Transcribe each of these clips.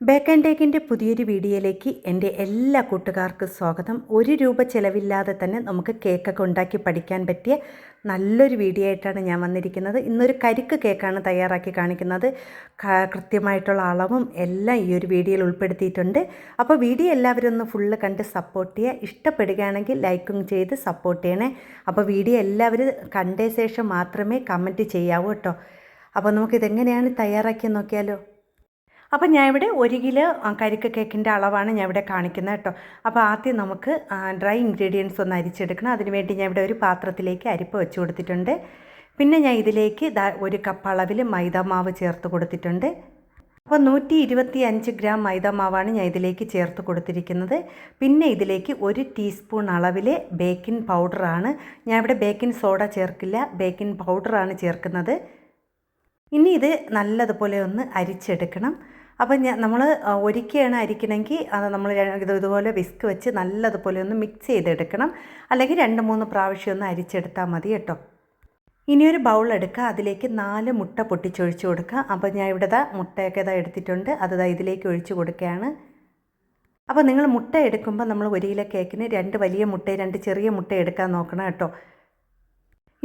Bake and ടേക്കിന്റെ പുതിയൊരു വീഡിയോയിലേക്ക് എന്റെ എല്ലാ കൂട്ടുകാർക്കും സ്വാഗതം. ഒരു രൂപ ചിലവില്ലാതെ തന്നെ നമുക്ക് കേക്കൊക്കെ ഉണ്ടാക്കി പഠിക്കാൻ പറ്റിയ നല്ലൊരു വീഡിയോ ആയിട്ടാണ് ഞാൻ വന്നിരിക്കുന്നത്. ഇന്നൊരു കരിക്ക് കേക്കാണ് തയ്യാറാക്കി കാണിക്കുന്നത്. കൃത്യമായിട്ടുള്ള അളവും എല്ലാം ഈ ഒരു വീഡിയോയിൽ ഉൾപ്പെടുത്തിയിട്ടുണ്ട്. അപ്പോൾ വീഡിയോ എല്ലാവരും ഒന്ന് ഫുള്ള് കണ്ട് സപ്പോർട്ട് ചെയ്യുക. ഇഷ്ടപ്പെടുകയാണെങ്കിൽ ലൈക്കും ചെയ്ത് സപ്പോർട്ട് ചെയ്യണേ. അപ്പോൾ വീഡിയോ എല്ലാവരും കണ്ട ശേഷം മാത്രമേ കമന്റ് ചെയ്യാവൂ കേട്ടോ. അപ്പോൾ നമുക്കിതെങ്ങനെയാണ് തയ്യാറാക്കിയെന്ന് നോക്കിയാലോ? അപ്പം ഞാൻ ഇവിടെ ഒരു കിലോ കരിക്ക കരിക്ക് കേക്കിന്റെ അളവാണ് ഞാൻ ഇവിടെ കാണിക്കുന്നത് കേട്ടോ. അപ്പോൾ ആദ്യം നമുക്ക് ഡ്രൈ ഇൻഗ്രീഡിയൻസ് ഒന്ന് അരിച്ചെടുക്കണം. അതിനുവേണ്ടി ഞാൻ ഇവിടെ ഒരു പാത്രത്തിലേക്ക് അരിപ്പ് വെച്ച് കൊടുത്തിട്ടുണ്ട്. പിന്നെ ഞാൻ ഇതിലേക്ക് ഒരു കപ്പ് അളവിൽ മൈദ മാവ് ചേർത്ത് കൊടുത്തിട്ടുണ്ട്. അപ്പോൾ നൂറ്റി ഇരുപത്തി അഞ്ച് ഗ്രാം മൈദ മാവാണ് ഞാൻ ഇതിലേക്ക് ചേർത്ത് കൊടുത്തിരിക്കുന്നത്. പിന്നെ ഇതിലേക്ക് ഒരു ടീസ്പൂൺ അളവിലെ ബേക്കിംഗ് പൗഡറാണ് ഞാൻ ഇവിടെ ബേക്കിംഗ് സോഡ ചേർക്കില്ല. ബേക്കിംഗ് പൗഡറാണ് ചേർക്കുന്നത്. ഇനി ഇത് നല്ലതുപോലെ ഒന്ന് അരിച്ചെടുക്കണം. അപ്പം ഞാൻ നമ്മൾ ഒരിക്കലാണ് അരിക്കണമെങ്കിൽ അത് നമ്മൾ ഇത് ഇതുപോലെ വിസ്ക് വെച്ച് നല്ലതുപോലെ ഒന്ന് മിക്സ് ചെയ്തെടുക്കണം. അല്ലെങ്കിൽ രണ്ട് മൂന്ന് പ്രാവശ്യം ഒന്ന് അരിച്ചെടുത്താൽ മതി കേട്ടോ. ഇനിയൊരു ബൗൾ എടുക്കുക. അതിലേക്ക് നാല് മുട്ട പൊട്ടിച്ചൊഴിച്ച് കൊടുക്കുക. അപ്പോൾ ഞാൻ ഇവിടെ ദാ മുട്ടയൊക്കെ ഇതാ എടുത്തിട്ടുണ്ട്. അത് ദാ ഇതിലേക്ക് ഒഴിച്ച് കൊടുക്കുകയാണ്. അപ്പോൾ നിങ്ങൾ മുട്ട എടുക്കുമ്പോൾ നമ്മൾ ഒരു കിലോ കേക്കിന് രണ്ട് വലിയ മുട്ട രണ്ട് ചെറിയ മുട്ട എടുക്കാൻ നോക്കണം കേട്ടോ.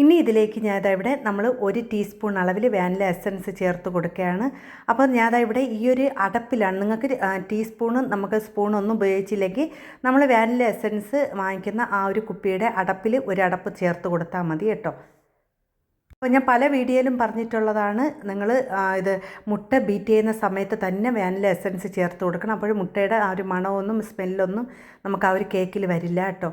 ഇനി ഇതിലേക്ക് ഞാൻ ഇവിടെ നമ്മൾ ഒരു ടീസ്പൂൺ അളവിൽ വാനില എസൻസ് ചേർത്ത് കൊടുക്കുകയാണ്. അപ്പോൾ ഞാൻ ഇവിടെ ഈ ഒരു അടപ്പിലാണ്. നിങ്ങൾക്ക് ടീസ്പൂണും നമുക്ക് സ്പൂണൊന്നും ഉപയോഗിച്ചില്ലെങ്കിൽ നമ്മൾ വാനില എസൻസ് വാങ്ങിക്കുന്ന ആ ഒരു കുപ്പിയുടെ അടപ്പിൽ ഒരു അടപ്പ് ചേർത്ത് കൊടുത്താൽ മതി കേട്ടോ. അപ്പോൾ ഞാൻ പല വീഡിയോയിലും പറഞ്ഞിട്ടുള്ളതാണ് നിങ്ങൾ ഇത് മുട്ട ബീറ്റ് ചെയ്യുന്ന സമയത്ത് തന്നെ വാനില എസൻസ് ചേർത്ത് കൊടുക്കണം. അപ്പോൾ മുട്ടയുടെ ആ ഒരു മണമൊന്നും സ്മെല്ലൊന്നും നമുക്ക് ആ ഒരു കേക്കിൽ വരില്ല കേട്ടോ.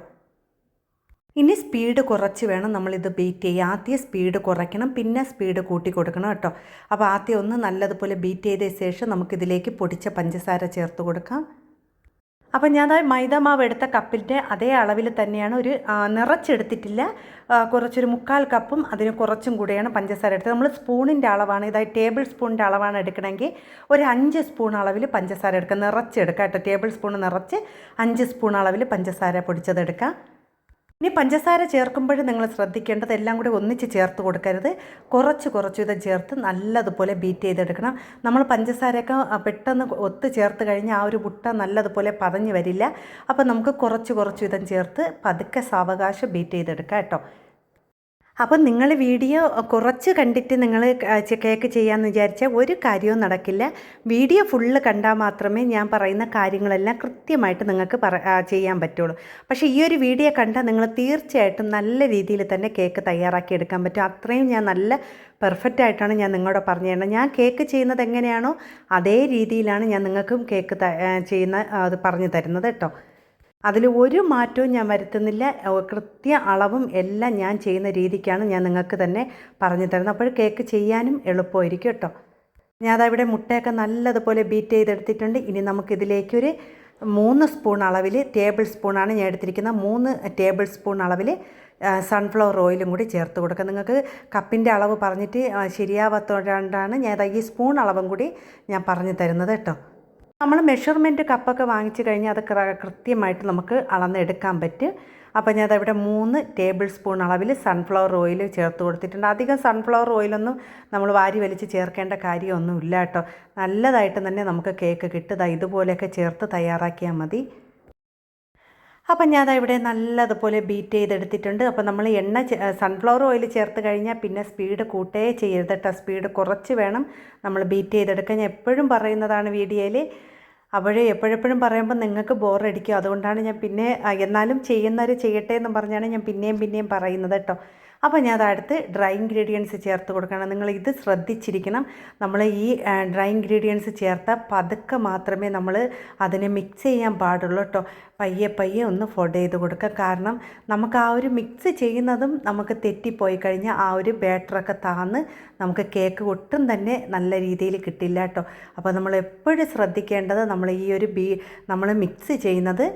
ഇനി സ്പീഡ് കുറച്ച് വേണം നമ്മളിത് ബീറ്റ് ചെയ്യുക. ആദ്യം സ്പീഡ് കുറയ്ക്കണം പിന്നെ സ്പീഡ് കൂട്ടി കൊടുക്കണം കേട്ടോ. അപ്പോൾ ആദ്യം ഒന്ന് നല്ലതുപോലെ ബീറ്റ് ചെയ്ത ശേഷം നമുക്കിതിലേക്ക് പൊടിച്ച പഞ്ചസാര ചേർത്ത് കൊടുക്കാം. അപ്പോൾ ഞാൻ മൈദ മാവ് എടുത്ത കപ്പിന്റെ അതേ അളവിൽ തന്നെയാണ് ഒരു നിറച്ചെടുത്തിട്ടില്ല. കുറച്ചൊരു മുക്കാൽ കപ്പും അതിന് കുറച്ചും കൂടെയാണ് പഞ്ചസാര എടുത്തത്. നമ്മൾ സ്പൂണിന്റെ അളവാണ് ഇതായി ടേബിൾ സ്പൂണിന്റെ അളവാണ് എടുക്കണമെങ്കിൽ ഒരു അഞ്ച് സ്പൂൺ അളവിൽ പഞ്ചസാര എടുക്കുക നിറച്ചെടുക്കുക കേട്ടോ. ടേബിൾ സ്പൂൺ നിറച്ച് അഞ്ച് സ്പൂൺ അളവിൽ പഞ്ചസാര പൊടിച്ചതെടുക്കുക ഇനി പഞ്ചസാര ചേർക്കുമ്പോൾ നിങ്ങൾ ശ്രദ്ധിക്കേണ്ടത് എല്ലാം കൂടി ഒന്നിച്ച് ചേർത്ത് കൊടുക്കരുത്. കുറച്ച് കുറച്ച് ഇത് ചേർത്ത് നല്ലതുപോലെ ബീറ്റ് ചെയ്തെടുക്കണം. നമ്മൾ പഞ്ചസാരയൊക്കെ പെട്ടെന്ന് ഒത്ത് ചേർത്ത് കഴിഞ്ഞാൽ ആ ഒരു മുട്ട നല്ലതുപോലെ പതഞ്ഞ് വരില്ല. അപ്പോൾ നമുക്ക് കുറച്ച് കുറച്ച് വിധം ചേർത്ത് പതുക്കെ സാവകാശം ബീറ്റ് ചെയ്തെടുക്കാം കേട്ടോ. അപ്പം നിങ്ങൾ വീഡിയോ കുറച്ച് കണ്ടിട്ട് നിങ്ങൾ കേക്ക് ചെയ്യാമെന്ന് വിചാരിച്ചാൽ ഒരു കാര്യവും നടക്കില്ല. വീഡിയോ ഫുള്ള് കണ്ടാൽ മാത്രമേ ഞാൻ പറയുന്ന കാര്യങ്ങളെല്ലാം കൃത്യമായിട്ട് നിങ്ങൾക്ക് പറ ചെയ്യാൻ പറ്റുള്ളൂ. പക്ഷേ ഈ ഒരു വീഡിയോ കണ്ടാൽ നിങ്ങൾ തീർച്ചയായിട്ടും നല്ല രീതിയിൽ തന്നെ കേക്ക് തയ്യാറാക്കി എടുക്കാൻ പറ്റും. അത്രയും ഞാൻ നല്ല പെർഫെക്റ്റ് ആയിട്ടാണ് ഞാൻ നിങ്ങളോട് പറഞ്ഞു തരുന്നത് ഞാൻ കേക്ക് ചെയ്യുന്നത് എങ്ങനെയാണോ അതേ രീതിയിലാണ് ഞാൻ നിങ്ങൾക്കും കേക്ക് ചെയ്യുന്ന അത് പറഞ്ഞു തരുന്നത് കേട്ടോ. അതിൽ ഒരു മാറ്റവും ഞാൻ വരുത്തുന്നില്ല. കൃത്യ അളവും എല്ലാം ഞാൻ ചെയ്യുന്ന രീതിക്കാണ് ഞാൻ നിങ്ങൾക്ക് തന്നെ പറഞ്ഞു തരുന്നത്. അപ്പോൾ കേക്ക് ചെയ്യാനും എളുപ്പമായിരിക്കും കേട്ടോ. ഞാൻ അതവിടെ മുട്ടയൊക്കെ നല്ലതുപോലെ ബീറ്റ് ചെയ്തെടുത്തിട്ടുണ്ട്. ഇനി നമുക്കിതിലേക്കൊരു മൂന്ന് സ്പൂൺ അളവിൽ ടേബിൾ സ്പൂണാണ് ഞാൻ എടുത്തിരിക്കുന്നത്. മൂന്ന് ടേബിൾ സ്പൂൺ അളവിൽ സൺഫ്ലവർ ഓയിലും കൂടി ചേർത്ത് കൊടുക്കുക. നിങ്ങൾക്ക് കപ്പിന്റെ അളവ് പറഞ്ഞിട്ട് ശരിയാവാത്തതുകൊണ്ടാണ് ഞാൻ ഈ സ്പൂൺ അളവും കൂടി ഞാൻ പറഞ്ഞു തരുന്നത് കേട്ടോ. നമ്മൾ മെഷർമെന്റ് കപ്പൊക്കെ വാങ്ങിച്ചു കഴിഞ്ഞാൽ അത് കൃത്യമായിട്ട് നമുക്ക് അളന്നെടുക്കാൻ പറ്റും. അപ്പോൾ ഞാൻ അതവിടെ മൂന്ന് ടേബിൾ സ്പൂൺ അളവിൽ സൺഫ്ലവർ ഓയിൽ ചേർത്ത് കൊടുത്തിട്ടുണ്ട്. അധികം സൺഫ്ലവർ ഓയിലൊന്നും നമ്മൾ വാരി വലിച്ച് ചേർക്കേണ്ട കാര്യമൊന്നുമില്ല കേട്ടോ. നല്ലതായിട്ട് തന്നെ നമുക്ക് കേക്ക് കിട്ടുക ഇതുപോലെയൊക്കെ ചേർത്ത് തയ്യാറാക്കിയാൽ മതി. അപ്പം ഞാൻ ഇവിടെ നല്ലതുപോലെ ബീറ്റ് ചെയ്തെടുത്തിട്ടുണ്ട്. അപ്പോൾ നമ്മൾ എണ്ണ സൺഫ്ലവർ ഓയിൽ ചേർത്ത് കഴിഞ്ഞാൽ പിന്നെ സ്പീഡ് കൂട്ടേ ചെയ്യരുത് കേട്ടോ സ്പീഡ് കുറച്ച് വേണം നമ്മൾ ബീറ്റ് ചെയ്തെടുക്കാൻ. ഞാൻ എപ്പോഴും പറയുന്നതാണ് വീഡിയോയിൽ അപ്പോഴേ എപ്പോഴെപ്പോഴും പറയുമ്പോൾ നിങ്ങൾക്ക് ബോറടിക്കും അതുകൊണ്ടാണ് ഞാൻ പിന്നെ എന്നാലും ചെയ്യുന്നവർ ചെയ്യട്ടെ എന്ന് പറഞ്ഞാണ് ഞാൻ പിന്നെയും പിന്നെയും പറയുന്നത് കേട്ടോ അപ്പോൾ ഞാൻ അതടുത്ത് ഡ്രൈ ഇൻഗ്രീഡിയൻസ് ചേർത്ത് കൊടുക്കണം. നിങ്ങൾ ഇത് ശ്രദ്ധിച്ചിരിക്കണം. നമ്മൾ ഈ ഡ്രൈ ഇൻഗ്രീഡിയൻസ് ചേർത്ത പതുക്കെ മാത്രമേ നമ്മൾ അതിനെ മിക്സ് ചെയ്യാൻ പാടുള്ളൂ കേട്ടോ പയ്യെ പയ്യെ ഒന്ന് ഫോൾഡ് ചെയ്ത് കൊടുക്കുക കാരണം നമുക്ക് ആ ഒരു മിക്സ് ചെയ്യുന്നതും നമുക്ക് തെറ്റിപ്പോയി കഴിഞ്ഞാൽ ആ ഒരു ബാറ്ററൊക്കെ താന്ന് നമുക്ക് കേക്ക് ഒട്ടും തന്നെ നല്ല രീതിയിൽ കിട്ടില്ല കേട്ടോ അപ്പോൾ നമ്മൾ എപ്പോഴും ശ്രദ്ധിക്കേണ്ടത് നമ്മൾ ഈ ഒരു ബീ നമ്മൾ മിക്സ് ചെയ്യുന്നത്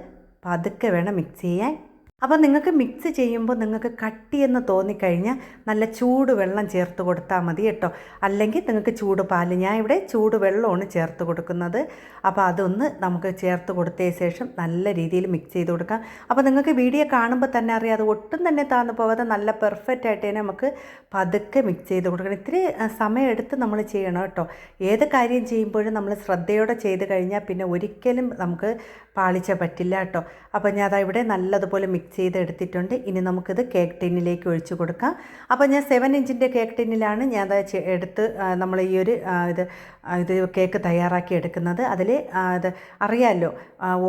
പതുക്കെ വേണം മിക്സ് ചെയ്യാൻ. അപ്പോൾ നിങ്ങൾക്ക് മിക്സ് ചെയ്യുമ്പോൾ നിങ്ങൾക്ക് കട്ടിയെന്ന് തോന്നിക്കഴിഞ്ഞാൽ നല്ല ചൂട് വെള്ളം ചേർത്ത് കൊടുത്താൽ മതി കേട്ടോ. അല്ലെങ്കിൽ നിങ്ങൾക്ക് ചൂട് പാൽ ഞാൻ ഇവിടെ ചൂട് വെള്ളമാണ് ചേർത്ത് കൊടുക്കുന്നത്. അപ്പോൾ അതൊന്ന് നമുക്ക് ചേർത്ത് കൊടുത്തതിന് ശേഷം നല്ല രീതിയിൽ മിക്സ് ചെയ്ത് കൊടുക്കാം. അപ്പോൾ നിങ്ങൾക്ക് വീഡിയോ കാണുമ്പോൾ തന്നെ അറിയാം അത് ഒട്ടും തന്നെ താന്ന് പോകാതെ നല്ല പെർഫെക്റ്റ് ആയിട്ട് തന്നെ നമുക്ക് പതുക്കെ മിക്സ് ചെയ്ത് കൊടുക്കണം. ഇത്തിരി സമയമെടുത്ത് നമ്മൾ ചെയ്യണം കേട്ടോ. ഏത് കാര്യം ചെയ്യുമ്പോഴും നമ്മൾ ശ്രദ്ധയോടെ ചെയ്ത് കഴിഞ്ഞാൽ പിന്നെ ഒരിക്കലും നമുക്ക് പാളിച്ച പറ്റില്ല കേട്ടോ. അപ്പോൾ ഞാൻ അതാ ഇവിടെ നല്ലതുപോലെ മിക്സ് ചെയ്ത് എടുത്തിട്ടുണ്ട് ഇനി നമുക്കിത് കേക്ക് ടിന്നിലേക്ക് ഒഴിച്ച് കൊടുക്കാം. അപ്പോൾ ഞാൻ സെവൻ ഇഞ്ചിന്റെ കേക്ക് ടിന്നിലാണ് ഞാൻ അത് എടുത്ത് നമ്മൾ ഈ ഒരു ഇത് ഇത് കേക്ക് തയ്യാറാക്കി എടുക്കുന്നത്. അതിൽ അത് അറിയാമല്ലോ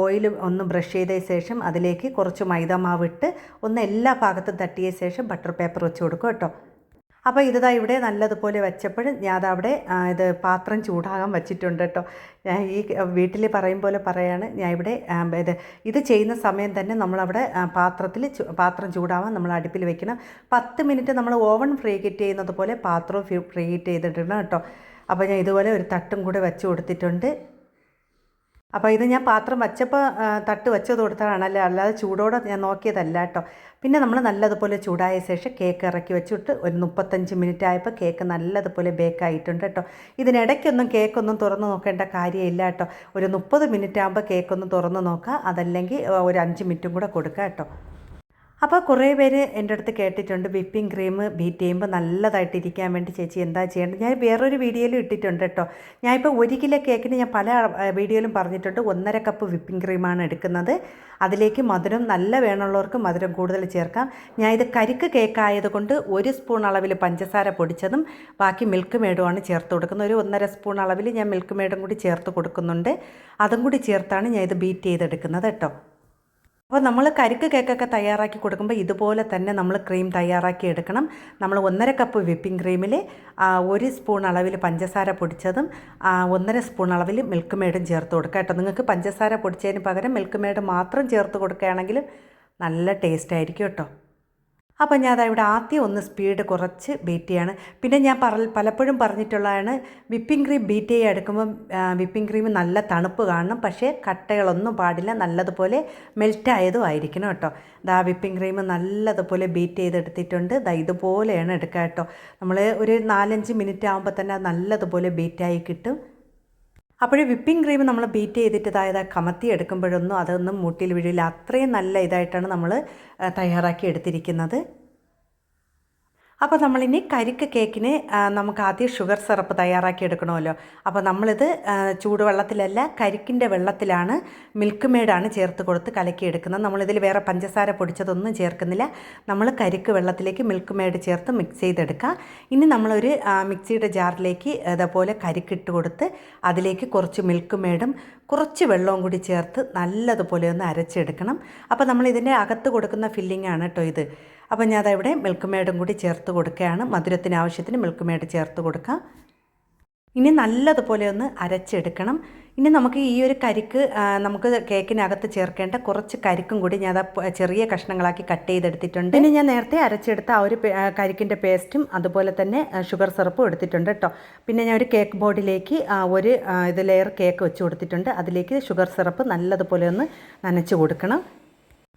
ഓയിൽ ഒന്ന് ബ്രഷ് ചെയ്ത ശേഷം അതിലേക്ക് കുറച്ച് മൈദ മാവിട്ട് ഒന്ന് എല്ലാ ഭാഗത്തും തട്ടിയ ശേഷം ബട്ടർ പേപ്പർ വെച്ച് കൊടുക്കും കേട്ടോ. അപ്പോൾ ഇതാ ഇവിടെ നല്ലതുപോലെ വെച്ചപ്പോൾ ഞാൻ അവിടെ ഇത് പാത്രം ചൂടാകാൻ വെച്ചിട്ടുണ്ട് കേട്ടോ. ഞാൻ ഈ വീട്ടിൽ പറയും പോലെ പറയാണ്. ഞാൻ ഇവിടെ ഇത് ഇത് ചെയ്യുന്ന സമയം തന്നെ നമ്മളവിടെ പാത്രത്തിൽ പാത്രം ചൂടാവാൻ നമ്മൾ അടുപ്പിൽ വെക്കണം. പത്ത് മിനിറ്റ് നമ്മൾ ഓവൻ ഫ്രീ ഹീറ്റ് ചെയ്യുന്നത് പോലെ പാത്രവും ഫ്രീ ഹീറ്റ് ചെയ്തിട്ടിടണം കേട്ടോ. അപ്പോൾ ഞാൻ ഇതുപോലെ ഒരു തട്ടും കൂടെ വെച്ച് കൊടുത്തിട്ടുണ്ട്. അപ്പോൾ ഇത് ഞാൻ പാത്രം വച്ചപ്പോൾ തട്ട് വെച്ചത് കൊടുത്തതാണല്ലേ? അല്ലാതെ ചൂടോടെ ഞാൻ നോക്കിയതല്ല കേട്ടോ. പിന്നെ നമ്മൾ നല്ലതുപോലെ ചൂടായ ശേഷം കേക്ക് ഇറക്കി വെച്ചിട്ട് ഒരു മുപ്പത്തഞ്ച് മിനിറ്റ് ആയപ്പോൾ കേക്ക് നല്ലതുപോലെ ബേക്കായിട്ടുണ്ട് കേട്ടോ. ഇതിനിടയ്ക്കൊന്നും കേക്കൊന്നും തുറന്ന് നോക്കേണ്ട കാര്യമില്ല കേട്ടോ. ഒരു മുപ്പത് മിനിറ്റ് ആകുമ്പോൾ കേക്കൊന്ന് തുറന്ന് നോക്കുക അതല്ലെങ്കിൽ ഒരു അഞ്ച് മിനിറ്റും കൂടെ കൊടുക്കുക കേട്ടോ. അപ്പോൾ കുറേ പേര് എന്റെ അടുത്ത് കേട്ടിട്ടുണ്ട് വിപ്പിംഗ് ക്രീം ബീറ്റ് ചെയ്യുമ്പോൾ നല്ലതായിട്ട് ഇരിക്കാൻ വേണ്ടി ചേച്ചി എന്താ ചെയ്യേണ്ടത്? ഞാൻ വേറൊരു വീഡിയോയിലും ഇട്ടിട്ടുണ്ട് കേട്ടോ. ഞാനിപ്പോൾ ഒരു കിലോ കേക്കിന് ഞാൻ പല വീഡിയോയിലും പറഞ്ഞിട്ടുണ്ട് ഒന്നര കപ്പ് വിപ്പിംഗ് ക്രീമാണ് എടുക്കുന്നത്. അതിലേക്ക് മധുരം നല്ല വേണമുള്ളവർക്ക് മധുരം കൂടുതൽ ചേർക്കാം. ഞാൻ ഇത് കരിക്ക് കേക്കായതുകൊണ്ട് ഒരു സ്പൂൺ അളവിൽ പഞ്ചസാര പൊടിച്ചതും ബാക്കി മിൽക്ക് മേഡുമാണ് ചേർത്ത് കൊടുക്കുന്നത്. ഒരു ഒന്നര സ്പൂൺ അളവിൽ ഞാൻ മിൽക്ക് മേഡും കൂടി ചേർത്ത് കൊടുക്കുന്നുണ്ട്. അതും കൂടി ചേർത്താണ് ഞാൻ ഇത് ബീറ്റ് ചെയ്തെടുക്കുന്നത് കേട്ടോ. അപ്പോൾ നമ്മൾ കരിക്ക് കേക്കൊക്കെ തയ്യാറാക്കി കൊടുക്കുമ്പോൾ ഇതുപോലെ തന്നെ നമ്മൾ ക്രീം തയ്യാറാക്കി എടുക്കണം. നമ്മൾ ഒന്നര കപ്പ് വിപ്പിംഗ് ക്രീമിൽ ഒരു സ്പൂൺ അളവിൽ പഞ്ചസാര പൊടിച്ചതും ഒന്നര സ്പൂൺ അളവിൽ മിൽക്ക് മേഡും ചേർത്ത് കൊടുക്കുക കേട്ടോ. നിങ്ങൾക്ക് പഞ്ചസാര പൊടിച്ചതിന് പകരം മിൽക്ക് മേഡ് മാത്രം ചേർത്ത് കൊടുക്കുകയാണെങ്കിൽ നല്ല ടേസ്റ്റ് ആയിരിക്കും കേട്ടോ. അപ്പോൾ ഞാൻ ഇവിടെ ആദ്യം ഒന്ന് സ്പീഡ് കുറച്ച് ബീറ്റ് ചെയ്യാണ്. പിന്നെ ഞാൻ പറ പലപ്പോഴും പറഞ്ഞിട്ടുള്ളതാണ് വിപ്പിംഗ് ക്രീം ബീറ്റ് ചെയ്യാൻ എടുക്കുമ്പം വിപ്പിംഗ് ക്രീം നല്ല തണുപ്പ് കാണണം പക്ഷേ കട്ടകളൊന്നും പാടില്ല നല്ലതുപോലെ മെൽറ്റായതും ആയിരിക്കണം കേട്ടോ. ദാ വിപ്പിംഗ് ക്രീം നല്ലതുപോലെ ബീറ്റ് ചെയ്തെടുത്തിട്ടുണ്ട്. ദാ ഇതുപോലെയാണ് എടുക്കുക കേട്ടോ. നമ്മൾ ഒരു നാലഞ്ച് മിനിറ്റ് ആകുമ്പോൾ തന്നെ നല്ലതുപോലെ ബീറ്റായി കിട്ടും. അപ്പോൾ വിപ്പിംഗ് ക്രീം നമ്മൾ ബീറ്റ് ചെയ്തിട്ട് അതായത് കമത്തി എടുക്കുമ്പോഴൊന്നും അതൊന്നും മുട്ടിൽ വീഴില്ല. അത്രയും നല്ല ഇതായിട്ടാണ് നമ്മൾ തയ്യാറാക്കി എടുത്തിരിക്കുന്നത്. അപ്പോൾ നമ്മളിനി കരിക്ക് കേക്കിന് നമുക്ക് ആദ്യം ഷുഗർ സിറപ്പ് തയ്യാറാക്കി എടുക്കണമല്ലോ. അപ്പോൾ നമ്മളിത് ചൂടുവെള്ളത്തിലല്ല കരിക്കിന്റെ വെള്ളത്തിലാണ് മിൽക്ക് മെയ്ഡാണ് ചേർത്ത് കൊടുത്ത് കലക്കിയെടുക്കുന്നത്. നമ്മളിതിൽ വേറെ പഞ്ചസാര പൊടിച്ചതൊന്നും ചേർക്കുന്നില്ല. നമ്മൾ കരിക്ക് വെള്ളത്തിലേക്ക് മിൽക്ക് മെയ്ഡ് ചേർത്ത് മിക്സ് ചെയ്തെടുക്കുക ഇനി നമ്മളൊരു മിക്സിയുടെ ജാറിലേക്ക് ഇതേപോലെ കരിക്കിട്ട് കൊടുത്ത് അതിലേക്ക് കുറച്ച് മിൽക്ക് മെയ്ഡും കുറച്ച് വെള്ളവും കൂടി ചേർത്ത് നല്ലതുപോലെ ഒന്ന് അരച്ചെടുക്കണം. അപ്പോൾ നമ്മളിതിന്റെ അകത്ത് കൊടുക്കുന്ന ഫില്ലിംഗ് ആണ് കേട്ടോ ഇത്. അപ്പോൾ ഞാൻ അതവിടെ മിൽക്ക് കൂടി ചേർത്ത് കൊടുക്കുകയാണ്. മധുരത്തിന് ആവശ്യത്തിന് മിൽക്ക് ചേർത്ത് കൊടുക്കാം. ഇനി നല്ലതുപോലെ ഒന്ന് അരച്ചെടുക്കണം. ഇനി നമുക്ക് ഈ ഒരു കരിക്ക് നമുക്ക് കേക്കിനകത്ത് ചേർക്കേണ്ട കുറച്ച് കരിക്കും കൂടി ഞാൻ ചെറിയ കഷ്ണങ്ങളാക്കി കട്ട് ചെയ്തെടുത്തിട്ടുണ്ട്. ഇനി ഞാൻ നേരത്തെ അരച്ചെടുത്ത ആ ഒരു കരിക്കിന്റെ പേസ്റ്റും അതുപോലെ തന്നെ ഷുഗർ സിറപ്പും എടുത്തിട്ടുണ്ട് കേട്ടോ പിന്നെ ഞാൻ ഒരു കേക്ക് ബോർഡിലേക്ക് ഒരു ഇത് ലെയർ കേക്ക് വെച്ച് കൊടുത്തിട്ടുണ്ട്. അതിലേക്ക് ഷുഗർ സിറപ്പ് നല്ലതുപോലെ ഒന്ന് നനച്ച് കൊടുക്കണം.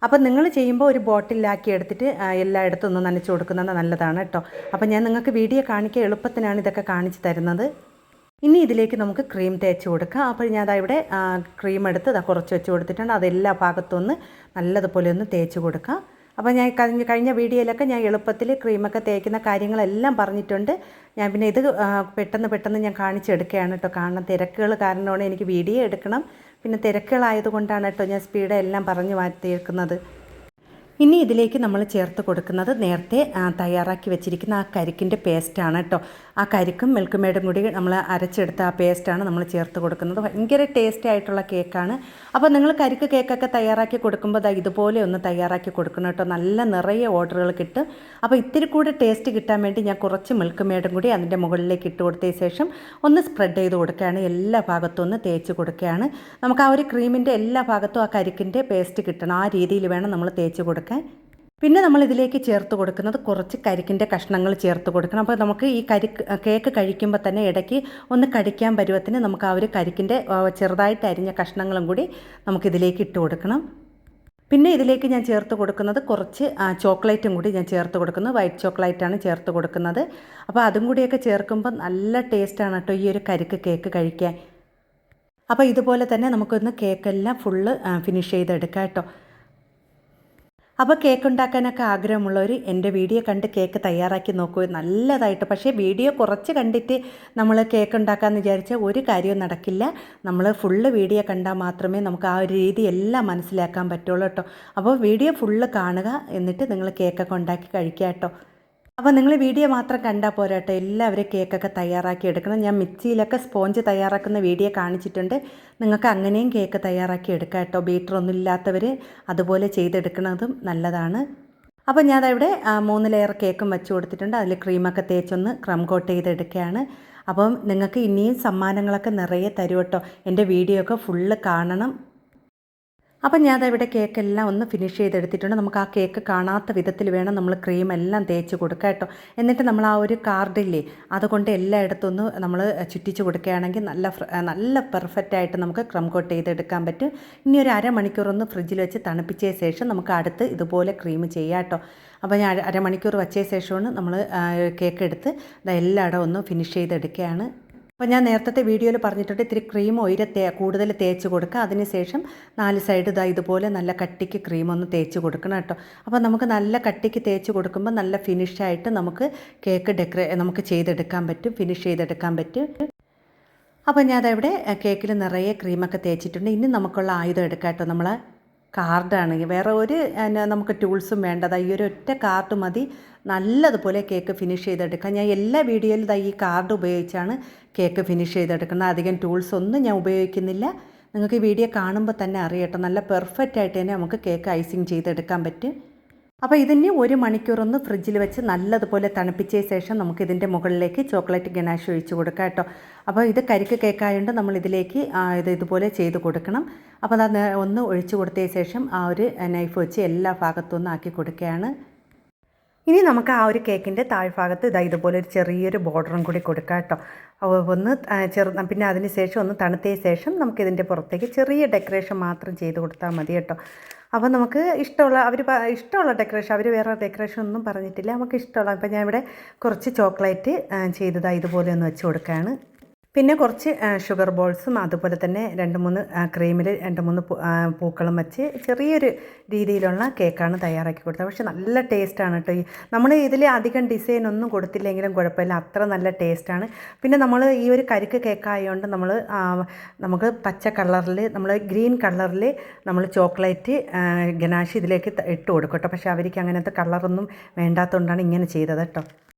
അപ്പം നിങ്ങൾ ചെയ്യുമ്പോൾ ഒരു ബോട്ടിലാക്കി എടുത്തിട്ട് എല്ലായിടത്തും ഒന്ന് നനച്ച് കൊടുക്കുന്നത് നല്ലതാണ് കേട്ടോ അപ്പം ഞാൻ നിങ്ങൾക്ക് വീഡിയോ കാണിക്കാൻ എളുപ്പത്തിനാണ് ഇതൊക്കെ കാണിച്ചു തരുന്നത്. ഇനി ഇതിലേക്ക് നമുക്ക് ക്രീം തേച്ച് കൊടുക്കാം. അപ്പോൾ ഞാൻ അതാ ഇവിടെ ക്രീം എടുത്ത് ദാ കുറച്ച് വെച്ച് കൊടുത്തിട്ടുണ്ട്. അതെല്ലാ എല്ലാ ഭാഗത്തും ഒന്ന് നല്ലതുപോലെ ഒന്ന് തേച്ച് കൊടുക്കാം. അപ്പോൾ ഞാൻ കഴിഞ്ഞ കഴിഞ്ഞ വീഡിയോയിലൊക്കെ ഞാൻ എളുപ്പത്തിൽ ക്രീമൊക്കെ തേക്കുന്ന കാര്യങ്ങളെല്ലാം പറഞ്ഞിട്ടുണ്ട്. ഞാൻ പിന്നെ ഇത് പെട്ടെന്ന് പെട്ടെന്ന് ഞാൻ കാണിച്ചെടുക്കുകയാണ് കേട്ടോ കാരണം തിരക്കുകൾ കാരണമാണ് എനിക്ക് വീഡിയോ എടുക്കണം. പിന്നെ തിരക്കുകളായതുകൊണ്ടാണ് കേട്ടോ ഞാൻ സ്പീഡ് എല്ലാം പറഞ്ഞു മാറ്റിയേക്കുന്നത്. ഇനി ഇതിലേക്ക് നമ്മൾ ചേർത്ത് കൊടുക്കുന്നത് നേരത്തെ തയ്യാറാക്കി വെച്ചിരിക്കുന്ന ആ കരിക്കിന്റെ പേസ്റ്റാണ് കേട്ടോ ആ കരിക്കും മിൽക്ക് മെയ്ഡും കൂടി നമ്മൾ അരച്ചെടുത്ത ആ പേസ്റ്റാണ് നമ്മൾ ചേർത്ത് കൊടുക്കുന്നത്. ഭയങ്കര ടേസ്റ്റി ആയിട്ടുള്ള കേക്കാണ് അപ്പോൾ നിങ്ങൾ കരിക്ക് കേക്കൊക്കെ തയ്യാറാക്കി കൊടുക്കുമ്പോൾ അത് ഇതുപോലെ ഒന്ന് തയ്യാറാക്കി കൊടുക്കണം കേട്ടോ. നല്ല നിറയെ ഓർഡറുകൾ കിട്ടും. അപ്പോൾ ഇത്തിരി കൂടെ ടേസ്റ്റ് കിട്ടാൻ വേണ്ടി ഞാൻ കുറച്ച് മിൽക്ക് മെയ്ഡും കൂടി അതിന്റെ മുകളിലേക്ക് ഇട്ട് കൊടുത്തതിന് ശേഷം ഒന്ന് സ്പ്രെഡ് ചെയ്ത് കൊടുക്കുകയാണ്. എല്ലാ ഭാഗത്തും ഒന്ന് തേച്ച് കൊടുക്കുകയാണ്. നമുക്ക് ആ ഒരു ക്രീമിന്റെ എല്ലാ ഭാഗത്തും ആ കരിക്കിന്റെ പേസ്റ്റ് കിട്ടണം. ആ രീതിയിൽ വേണം നമ്മൾ തേച്ച് കൊടുക്കാൻ. പിന്നെ നമ്മൾ ഇതിലേക്ക് ചേർത്ത് കൊടുക്കുന്നത് കുറച്ച് കരിക്കിന്റെ കഷ്ണങ്ങൾ ചേർത്ത് കൊടുക്കണം. അപ്പോൾ നമുക്ക് ഈ കരിക്ക് കേക്ക് കഴിക്കുമ്പോൾ തന്നെ ഇടയ്ക്ക് ഒന്ന് കടിക്കാൻ പരുവത്തിന് നമുക്ക് ആ ഒരു കരിക്കിന്റെ ചെറുതായിട്ട് അരിഞ്ഞ കഷ്ണങ്ങളും കൂടി നമുക്കിതിലേക്ക് ഇട്ട് കൊടുക്കണം. പിന്നെ ഇതിലേക്ക് ഞാൻ ചേർത്ത് കൊടുക്കുന്നത് കുറച്ച് ചോക്ലേറ്റും കൂടി ഞാൻ ചേർത്ത് കൊടുക്കുന്നു. വൈറ്റ് ചോക്ലേറ്റാണ് ചേർത്ത് കൊടുക്കുന്നത്. അപ്പോൾ അതും കൂടിയൊക്കെ ചേർക്കുമ്പോൾ നല്ല ടേസ്റ്റാണ് കേട്ടോ ഈ ഒരു കരിക്ക് കേക്ക് കഴിക്കാൻ. അപ്പോൾ ഇതുപോലെ തന്നെ നമുക്കൊന്ന് കേക്കെല്ലാം ഫുള്ള് ഫിനിഷ് ചെയ്തെടുക്കാം കേട്ടോ. അപ്പോൾ കേക്ക് ഉണ്ടാക്കാനൊക്കെ ആഗ്രഹമുള്ളവർ എന്റെ വീഡിയോ കണ്ട് കേക്ക് തയ്യാറാക്കി നോക്കൂ. നല്ലതായിട്ട്. പക്ഷേ വീഡിയോ കുറച്ച് കണ്ടിട്ട് നമ്മൾ കേക്ക് ഉണ്ടാക്കാമെന്ന് വിചാരിച്ചാൽ ഒരു കാര്യവും നടക്കില്ല. നമ്മൾ ഫുള്ള് വീഡിയോ കണ്ടാൽ മാത്രമേ നമുക്ക് ആ ഒരു രീതി എല്ലാം മനസ്സിലാക്കാൻ പറ്റുള്ളൂ കേട്ടോ. അപ്പോൾ വീഡിയോ ഫുള്ള് കാണുക എന്നിട്ട് നിങ്ങൾ കേക്കൊക്കെ ഉണ്ടാക്കി കഴിക്കുക കേട്ടോ. അപ്പോൾ നിങ്ങൾ വീഡിയോ മാത്രം കണ്ടാൽ പോരാട്ടോ എല്ലാവരും കേക്കൊക്കെ തയ്യാറാക്കി എടുക്കണം. ഞാൻ മിക്സിയിലൊക്കെ സ്പോഞ്ച് തയ്യാറാക്കുന്ന വീഡിയോ കാണിച്ചിട്ടുണ്ട്. നിങ്ങൾക്ക് അങ്ങനെയും കേക്ക് തയ്യാറാക്കി എടുക്കാം കേട്ടോ ബീറ്ററൊന്നും ഇല്ലാത്തവർ അതുപോലെ ചെയ്തെടുക്കുന്നതും നല്ലതാണ്. അപ്പോൾ ഞാൻ ഇവിടെ മൂന്ന് ലെയർ കേക്കും വെച്ച് കൊടുത്തിട്ടുണ്ട്. അതിൽ ക്രീമൊക്കെ തേച്ചൊന്ന് ക്രം കോട്ട് ചെയ്തെടുക്കുകയാണ്. അപ്പം നിങ്ങൾക്ക് ഇനിയും സമ്മാനങ്ങളൊക്കെ നിറയെ തരും എന്റെ വീഡിയോ ഒക്കെ ഫുള്ള് കാണണം. അപ്പം ഞാൻ ഇവിടെ കേക്കെല്ലാം ഒന്ന് ഫിനിഷ് ചെയ്തെടുത്തിട്ടുണ്ട്. നമുക്ക് ആ കേക്ക് കാണാത്ത വിധത്തിൽ വേണം നമ്മൾ ക്രീം എല്ലാം തേച്ച് കൊടുക്കുക കേട്ടോ. എന്നിട്ട് നമ്മൾ ആ ഒരു കാർഡില്ലേ അതുകൊണ്ട് എല്ലായിടത്തും ഒന്ന് നമ്മൾ ചുറ്റിച്ച് കൊടുക്കുകയാണെങ്കിൽ നല്ല നല്ല പെർഫെക്റ്റ് ആയിട്ട് നമുക്ക് ക്രം കോട്ട് ചെയ്തെടുക്കാൻ പറ്റും. ഇനി ഒരു അരമണിക്കൂർ ഒന്ന് ഫ്രിഡ്ജിൽ വെച്ച് തണുപ്പിച്ച ശേഷം നമുക്ക് അടുത്ത് ഇതുപോലെ ക്രീം ചെയ്യാം കേട്ടോ. അപ്പോൾ ഞാൻ അര- അരമണിക്കൂർ വച്ച ശേഷമാണ് നമ്മൾ കേക്ക് എടുത്ത് എല്ലായിടം ഒന്ന് ഫിനിഷ് ചെയ്തെടുക്കുകയാണ്. അപ്പോൾ ഞാൻ നേരത്തെ വീഡിയോയിൽ പറഞ്ഞിട്ടുണ്ട് ഇത്തിരി ക്രീം ഒയിര തേ കൂടുതൽ തേച്ച് കൊടുക്കുക. അതിനുശേഷം നാല് സൈഡ് ഇതാ ഇതുപോലെ നല്ല കട്ടിക്ക് ക്രീം ഒന്ന് തേച്ച് കൊടുക്കണം കേട്ടോ. അപ്പോൾ നമുക്ക് നല്ല കട്ടിക്ക് തേച്ച് കൊടുക്കുമ്പോൾ നല്ല ഫിനിഷായിട്ട് നമുക്ക് കേക്ക് ഡെക്കറേ നമുക്ക് ചെയ്തെടുക്കാൻ പറ്റും ഫിനിഷ് ചെയ്തെടുക്കാൻ പറ്റും. അപ്പോൾ ഞാൻ അതവിടെ കേക്കിൽ നിറയെ ക്രീമൊക്കെ തേച്ചിട്ടുണ്ട്. ഇനി നമുക്കുള്ള ആയുധം എടുക്കാം കേട്ടോ. നമ്മൾ കാർഡാണെങ്കിൽ വേറെ ഒരു നമുക്ക് ടൂൾസും വേണ്ടത് ഈ ഒരു ഒറ്റ കാർഡ് മതി. നല്ലതുപോലെ കേക്ക് ഫിനിഷ് ചെയ്തെടുക്കാം. ഞാൻ എല്ലാ വീഡിയോയിലും ഈ കാർഡ് ഉപയോഗിച്ചാണ് കേക്ക് ഫിനിഷ് ചെയ്തെടുക്കുന്നത്. അധികം ടൂൾസ് ഒന്നും ഞാൻ ഉപയോഗിക്കുന്നില്ല. നിങ്ങൾക്ക് ഈ വീഡിയോ കാണുമ്പോൾ തന്നെ അറിയട്ടോ നല്ല പെർഫെക്റ്റ് ആയിട്ട് തന്നെ നമുക്ക് കേക്ക് ഐസിങ് ചെയ്തെടുക്കാൻ പറ്റും. അപ്പോൾ ഇതിനെ ഒരു മണിക്കൂറൊന്ന് ഫ്രിഡ്ജിൽ വെച്ച് നല്ലതുപോലെ തണുപ്പിച്ച ശേഷം നമുക്ക് ഇതിന്റെ മുകളിലേക്ക് ചോക്ലേറ്റ് ഗനാഷ് ഒഴിച്ച് കൊടുക്കാം കേട്ടോ. അപ്പോൾ ഇത് കരിക്ക് കേക്കായതുകൊണ്ട് നമ്മൾ ഇതിലേക്ക് ഇത് ഇതുപോലെ ചെയ്ത് കൊടുക്കണം. അപ്പോൾ അത് ഒന്ന് ഒഴിച്ചു കൊടുത്തതിന് ശേഷം ആ ഒരു നൈഫ് വെച്ച് എല്ലാ ഭാഗത്തും ഒന്ന് ആക്കി കൊടുക്കുകയാണ്. ഇനി നമുക്ക് ആ ഒരു കേക്കിന്റെ താഴ്ഭാഗത്ത് ഇതാ ഇതുപോലെ ഒരു ചെറിയൊരു ബോർഡറും കൂടി കൊടുക്കാം കേട്ടോ. ഒന്ന് ചെറു പിന്നെ അതിന് ശേഷം ഒന്ന് തണുത്തതിന് ശേഷം നമുക്ക് നമുക്കിതിന്റെ പുറത്തേക്ക് ചെറിയ ഡെക്കറേഷൻ മാത്രം ചെയ്ത് കൊടുത്താൽ മതി കേട്ടോ. അപ്പോൾ നമുക്ക് ഇഷ്ടമുള്ള അവർ ഇഷ്ടമുള്ള ഡെക്കറേഷൻ അവർ വേറെ ഡെക്കറേഷൻ ഒന്നും പറഞ്ഞിട്ടില്ല. നമുക്ക് ഇഷ്ടമുള്ള അപ്പോൾ ഞാൻ ഇവിടെ കുറച്ച് ചോക്ലേറ്റ് ചെയ്തതാണ് ഇതുപോലെ ഒന്ന് വെച്ച് കൊടുക്കുകയാണ്. പിന്നെ കുറച്ച് ഷുഗർ ബോൾസും അതുപോലെ തന്നെ രണ്ട് മൂന്ന് ക്രീമിൽ രണ്ട് മൂന്ന് പൂക്കളും വെച്ച് ചെറിയൊരു രീതിയിലുള്ള കേക്കാണ് തയ്യാറാക്കി കൊടുത്തത്. പക്ഷേ നല്ല ടേസ്റ്റാണ് കേട്ടോ ഈ നമ്മൾ ഇതിൽ അധികം ഡിസൈൻ ഒന്നും കൊടുത്തില്ലെങ്കിലും കുഴപ്പമില്ല. അത്ര നല്ല ടേസ്റ്റാണ് പിന്നെ നമ്മൾ ഈ ഒരു കരിക്ക് കേക്കായതുകൊണ്ട് നമ്മൾ നമുക്ക് പച്ച കളറിൽ നമ്മൾ ഗ്രീൻ കളറിൽ നമ്മൾ ചോക്ലേറ്റ് ഗനാഷ് ഇതിലേക്ക് ഇട്ട് കൊടുക്കും കേട്ടോ പക്ഷേ അവർക്ക് അങ്ങനത്തെ കളറൊന്നും വേണ്ടാത്തതുകൊണ്ടാണ് ഇങ്ങനെ ചെയ്തത് കേട്ടോ